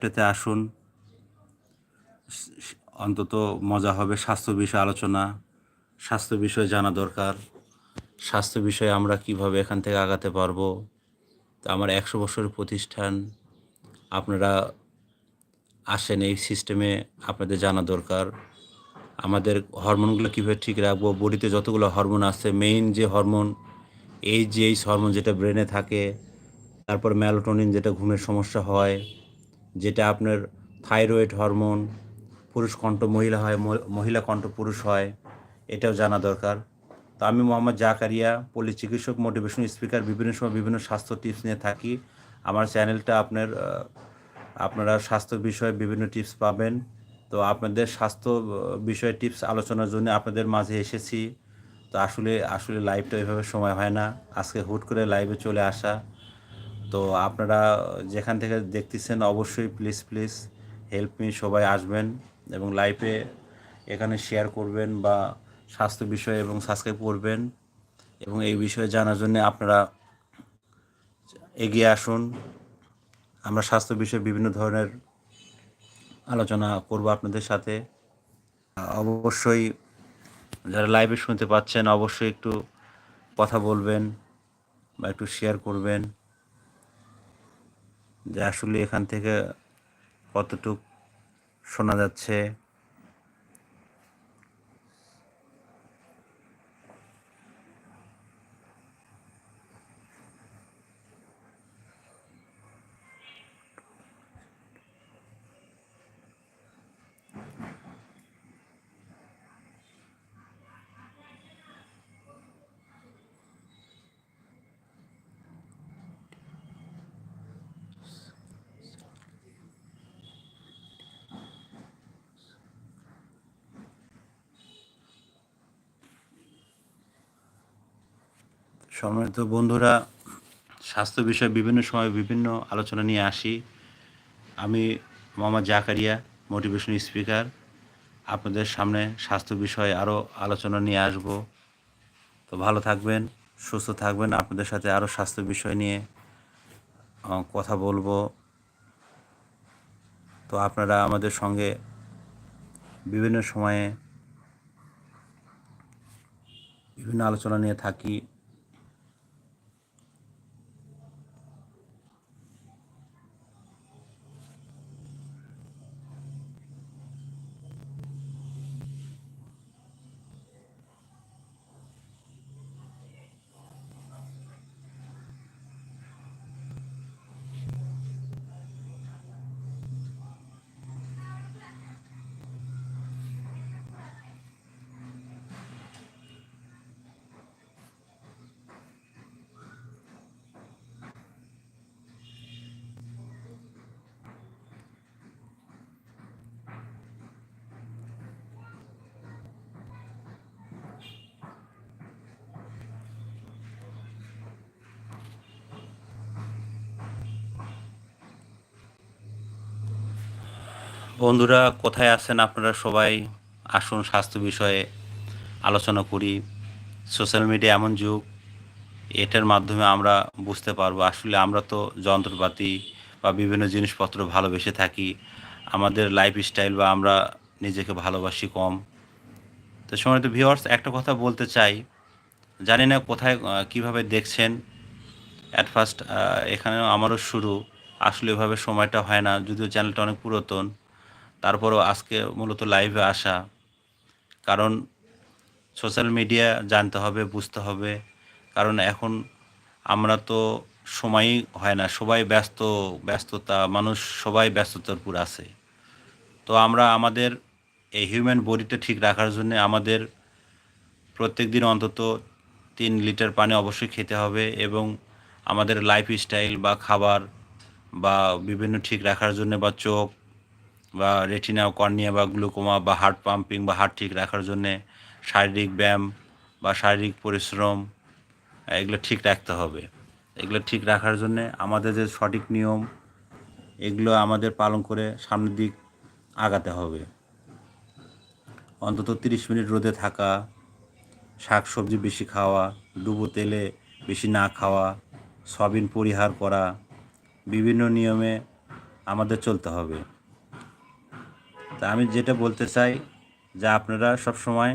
এটাতে আসুন। অন্তত মজা হবে, স্বাস্থ্য বিষয়ে আলোচনা, স্বাস্থ্য বিষয়ে জানা দরকার। স্বাস্থ্য বিষয়ে আমরা কীভাবে এখান থেকে আগাতে পারব? তো আমার একশো বছরের প্রতিষ্ঠান, আপনারা আসেন এই সিস্টেমে আপনাদের জানা দরকার। আমাদের হরমোনগুলো কীভাবে ঠিক রাখব? বডিতে যতগুলো হরমোন আছে মেইন যে হরমোন এই যে এই হরমোন যেটা ব্রেনে থাকে, তারপর ম্যালোটোনিন যেটা ঘুমের সমস্যা হয় যেটা আপনার থাইরয়েড হরমোন, পুরুষ কণ্ঠ মহিলা হয় মহি- মহিলা কণ্ঠ পুরুষ হয়, এটাও জানা দরকার। তো আমি মোহাম্মদ জাকারিয়া, পল্লী চিকিৎসক মোটিভেশন স্পিকার বিভিন্ন সময় বিভিন্ন স্বাস্থ্য টিপস নিয়ে থাকি। আমার চ্যানেলটা আপনার আপনারা স্বাস্থ্য বিষয়ে বিভিন্ন টিপস পাবেন। তো আপনাদের স্বাস্থ্য বিষয়ে টিপস আলোচনার জন্য আপনাদের মাঝে এসেছি। তো আসলে আসলে লাইভটা এভাবে সময় হয় না। আজকে হুট করে লাইভে চলে আসা। তো আপনারা যেখান থেকে দেখতেছেন, অবশ্যই প্লিজ প্লিজ হেল্প মি সবাই আসবেন এবং লাইভে এখানে শেয়ার করবেন বা স্বাস্থ্য বিষয়ে এবং সাবস্ক্রাইব করবেন এবং এই বিষয়ে জানার জন্য আপনারা এগিয়ে আসুন। আমরা স্বাস্থ্য বিষয়ে বিভিন্ন ধরনের আলোচনা করব আপনাদের সাথে। অবশ্যই যারা লাইভে শুনতে পাচ্ছেন, অবশ্যই একটু কথা বলবেন বা একটু শেয়ার করবেন। যে আসলে এখান থেকে কতটুক শোনা যাচ্ছে সম্মানিত বন্ধুরা, স্বাস্থ্য বিষয়ে বিভিন্ন সময় বিভিন্ন আলোচনা নিয়ে আসি। আমি মোহাম্মদ জাকারিয়া মোটিভেশন স্পিকার আপনাদের সামনে স্বাস্থ্য বিষয়ে আরও আলোচনা নিয়ে আসব। তো ভালো থাকবেন, সুস্থ থাকবেন। আপনাদের সাথে আরও স্বাস্থ্য বিষয় নিয়ে কথা বলব। তো আপনারা আমাদের সঙ্গে বিভিন্ন সময়ে বিভিন্ন আলোচনা নিয়ে থাকি। বন্ধুরা, কোথায় আছেন আপনারা সবাই? আসুন, স্বাস্থ্য বিষয়ে আলোচনা করি। সোশ্যাল মিডিয়া এমন যুগ, এটার মাধ্যমে আমরা বুঝতে পারব। আসলে আমরা তো যন্ত্রপাতি বা বিভিন্ন জিনিসপত্র ভালোবেসে থাকি। আমাদের লাইফ স্টাইল বা আমরা নিজেকে ভালোবাসি কম। তো সময় তো ভিওয়ার্স একটা কথা বলতে চাই। জানি না কোথায় কীভাবে দেখছেন? অ্যাট ফার্স্ট এখানেও আমারও শুরু। আসলে এভাবে সময়টা হয় না, যদিও চ্যানেলটা অনেক পুরাতন। তারপরও আজকে মূলত লাইভে আসা। কারণ সোশ্যাল মিডিয়া জানতে হবে, বুঝতে হবে। কারণ এখন আমরা তো সময়ই হয় না, সবাই ব্যস্ত, ব্যস্ততা, মানুষ সবাই ব্যস্ততার উপর আছে। তো আমরা আমাদের এই হিউম্যান বডিটা ঠিক রাখার জন্য আমাদের প্রত্যেক দিন অন্তত তিন লিটার পানি অবশ্যই খেতে হবে এবং আমাদের লাইফ স্টাইল বা খাবার বা বিভিন্ন ঠিক রাখার জন্য বা চোখ বা রেটিনা কর্নিয়া বা গ্লুকোমা বা হার্ট পাম্পিং বা হার্ট ঠিক রাখার জন্যে শারীরিক ব্যায়াম বা শারীরিক পরিশ্রম এগুলো ঠিক রাখতে হবে। এগুলো ঠিক রাখার জন্যে আমাদের যে সঠিক নিয়ম, এগুলো আমাদের পালন করে সামনের দিক আগাতে হবে। অন্তত তিরিশ মিনিট রোদে থাকা, শাক সবজি বেশি খাওয়া, ডুবো তেলে বেশি না খাওয়া, সয়াবিন পরিহার করা, বিভিন্ন নিয়মে আমাদের চলতে হবে। তা আমি যেটা বলতে চাই যে আপনারা সব সময়